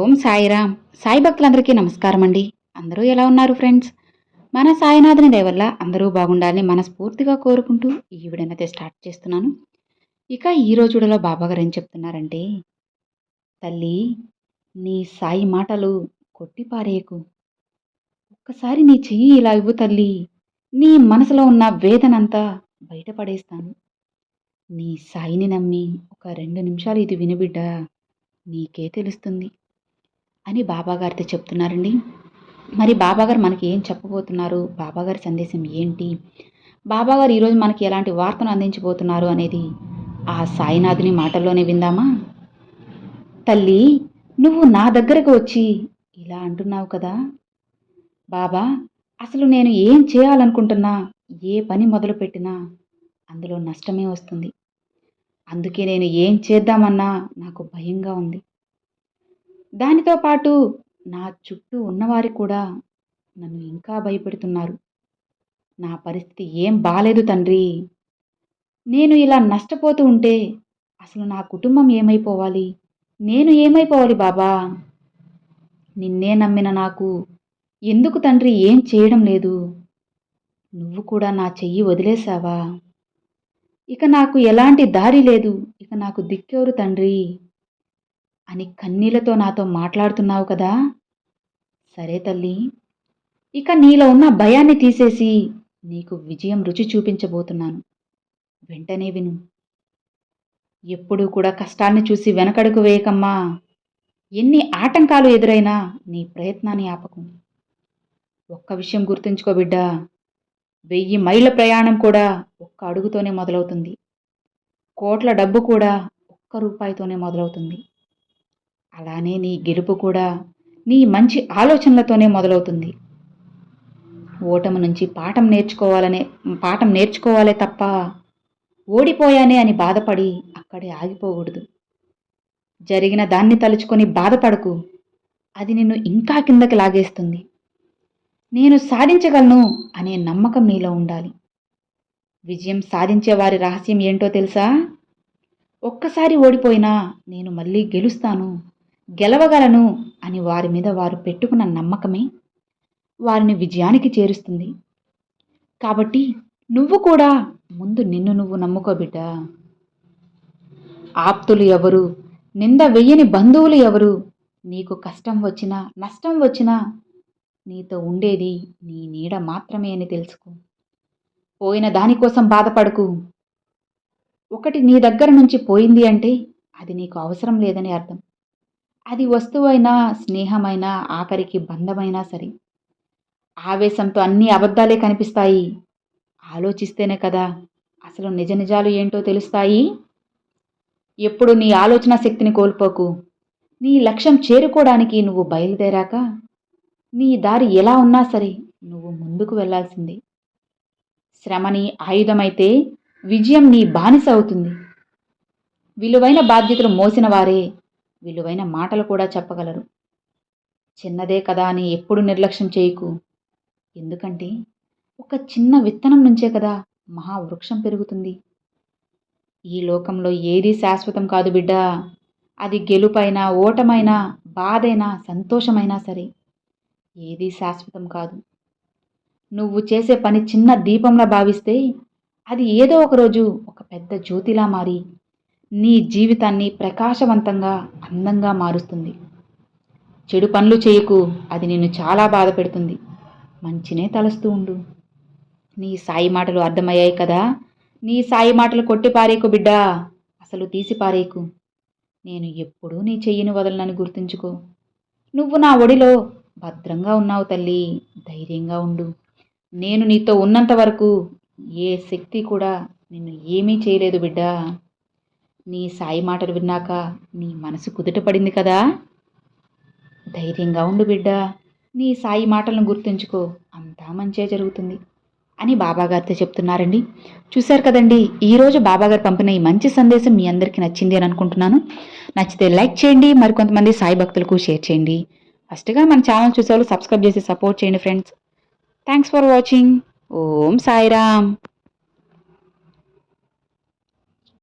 ఓం సాయిరామ్. సాయి భక్తులందరికీ నమస్కారం అండి అందరూ ఎలా ఉన్నారు ఫ్రెండ్స్? మన సాయినాథుని దయవల్ల అందరూ బాగుండాలని మనస్ఫూర్తిగా కోరుకుంటూ ఈ వీడియోనైతే స్టార్ట్ చేస్తున్నాను. ఇక ఈ రోజులో బాబాగారు ఏం చెప్తున్నారంటే తల్లి నీ సాయి మాటలు కొట్టిపారేయకు ఒక్కసారి నీ చెయ్యి ఇలా ఇవ్వు తల్లి. నీ మనసులో ఉన్న వేదనంతా బయటపడేస్తాను. నీ సాయిని నమ్మి ఒక రెండు నిమిషాలు ఇది వినబిడ్డ నీకే తెలుస్తుంది. అని బాబాగారితో చెప్తున్నారండి. మరి బాబాగారు మనకి ఏం చెప్పబోతున్నారు? బాబాగారి సందేశం ఏంటి? బాబాగారు ఈరోజు మనకి ఎలాంటి వార్తను అందించబోతున్నారు అనేది ఆ సాయినాథుని మాటల్లోనే విందామా? తల్లి నువ్వు నా దగ్గరకు వచ్చి ఇలా అంటున్నావు కదా? బాబా అసలు నేను ఏం చేయాలనుకుంటున్నా? ఏ పని మొదలుపెట్టినా అందులో నష్టమే వస్తుంది. అందుకే నేను ఏం చేద్దామన్నా నాకు భయంగా ఉంది. దానితో పాటు నా చుట్టూ ఉన్నవారు కూడా నన్ను ఇంకా భయపెడుతున్నారు. నా పరిస్థితి ఏం బాలేదు తండ్రి. నేను ఇలా నష్టపోతూ ఉంటే అసలు నా కుటుంబం ఏమైపోవాలి? నేను ఏమైపోవాలి బాబా? నిన్నే నమ్మిన నాకు ఎందుకు తండ్రి ఏం చేయడం లేదు? నువ్వు కూడా నా చెయ్యి వదిలేశావా? ఇక నాకు ఎలాంటి దారి లేదు. ఇక నాకు దిక్కెవరు తండ్రి? అని కన్నీళ్ళతో నాతో మాట్లాడుతున్నావు కదా? సరే తల్లి. ఇక నీలో ఉన్న భయాన్ని తీసేసి నీకు విజయం రుచి చూపించబోతున్నాను. వెంటనే విను. ఎప్పుడూ కూడా కష్టాన్ని చూసి వెనకడుగు వేయకమ్మా. ఎన్ని ఆటంకాలు ఎదురైనా నీ ప్రయత్నాన్ని ఆపకు. ఒక్క విషయం గుర్తుంచుకో బిడ్డా. వెయ్యి మైళ్ళ ప్రయాణం కూడా ఒక్క అడుగుతోనే మొదలవుతుంది. కోట్ల డబ్బు కూడా ఒక్క రూపాయితోనే మొదలవుతుంది. అలానే నీ గెలుపు కూడా నీ మంచి ఆలోచనలతోనే మొదలవుతుంది. ఓటమి నుంచి పాఠం నేర్చుకోవాలనే పాఠం నేర్చుకోవాలే తప్ప ఓడిపోయానే అని బాధపడి అక్కడే ఆగిపోకూడదు. జరిగిన దాన్ని తలుచుకొని బాధపడకు. అది నిన్ను ఇంకా కిందకి లాగేస్తుంది. నేను సాధించగలను అనే నమ్మకం నీలో ఉండాలి. విజయం సాధించే వారి రహస్యం ఏంటో తెలుసా? ఒక్కసారి ఓడిపోయినా నేను మళ్ళీ గెలుస్తాను. గెలవగలను అని వారి మీద వారు పెట్టుకున్న నమ్మకమే వారిని విజయానికి చేరుస్తుంది. కాబట్టి నువ్వు కూడా ముందు నిన్ను నువ్వు నమ్ముకో బిడ్డ. ఆప్తులు ఎవరు? నింద వెయ్యని బంధువులు ఎవరు? నీకు కష్టం వచ్చినా నష్టం వచ్చినా నీతో ఉండేది నీ నీడ మాత్రమే అని తెలుసుకో. పోయిన దానికోసం బాధపడకు. ఒకటి నీ దగ్గర నుంచి పోయింది అంటే అది నీకు అవసరం లేదని అర్థం. అది వస్తువైనా స్నేహమైనా ఆఖరికి బంధమైనా సరే ఆవేశంతో అన్ని అబద్ధాలే కనిపిస్తాయి. ఆలోచిస్తేనే కదా అసలు నిజ నిజాలు ఏంటో తెలుస్తాయి. ఎప్పుడు నీ ఆలోచన శక్తిని కోల్పోకు. నీ లక్ష్యం చేరుకోవడానికి నువ్వు బయలుదేరాక నీ దారి ఎలా ఉన్నా సరే నువ్వు ముందుకు వెళ్ళాల్సిందే. శ్రమని ఆయుధమైతే విజయం నీ బానిస అవుతుంది. విలువైన బాధ్యతలు మోసిన వారే విలువైన మాటలు కూడా చెప్పగలరు. చిన్నదే కదా అని ఎప్పుడు నిర్లక్ష్యం చేయకు. ఎందుకంటే ఒక చిన్న విత్తనం నుంచే కదా మహావృక్షం పెరుగుతుంది. ఈ లోకంలో ఏదీ శాశ్వతం కాదు బిడ్డ. అది గెలుపైనా ఓటమైనా బాధైనా సంతోషమైనా సరే ఏదీ శాశ్వతం కాదు. నువ్వు చేసే పని చిన్న దీపంలా భావిస్తే అది ఏదో ఒకరోజు ఒక పెద్ద జ్యోతిలా మారి నీ జీవితాన్ని ప్రకాశవంతంగా అందంగా మారుస్తుంది. చెడు పనులు చేయకు అది నిన్ను చాలా బాధ పెడుతుంది. మంచినే తలస్తూ ఉండు. నీ సాయి మాటలు అర్థమయ్యాయి కదా? నీ సాయి మాటలు కొట్టిపారేకు బిడ్డా అసలు తీసిపారేకు. నేను ఎప్పుడూ నీ చెయ్యిని వదలనని గుర్తుంచుకో. నువ్వు నా ఒడిలో భద్రంగా ఉన్నావు తల్లి ధైర్యంగా ఉండు. నేను నీతో ఉన్నంత వరకు ఏ శక్తి కూడా నిన్ను ఏమీ చేయలేదు బిడ్డా. నీ సాయి మాటలు విన్నాక నీ మనసు కుదుట పడింది కదా? ధైర్యంగా ఉండు బిడ్డ. నీ సాయి మాటలను గుర్తుంచుకో. అంతా మంచే జరుగుతుంది అని బాబాగారితో చెప్తున్నారండి. చూశారు కదండి ఈరోజు బాబాగారు పంపిన ఈ మంచి సందేశం మీ అందరికీ నచ్చింది అని అనుకుంటున్నాను. నచ్చితే లైక్ చేయండి మరికొంతమంది సాయి భక్తులకు షేర్ చేయండి. ఫస్ట్గా మన ఛానల్ చూసేవాళ్ళు సబ్స్క్రైబ్ చేసి సపోర్ట్ చేయండి friends. Thanks for watching. Om Sairam.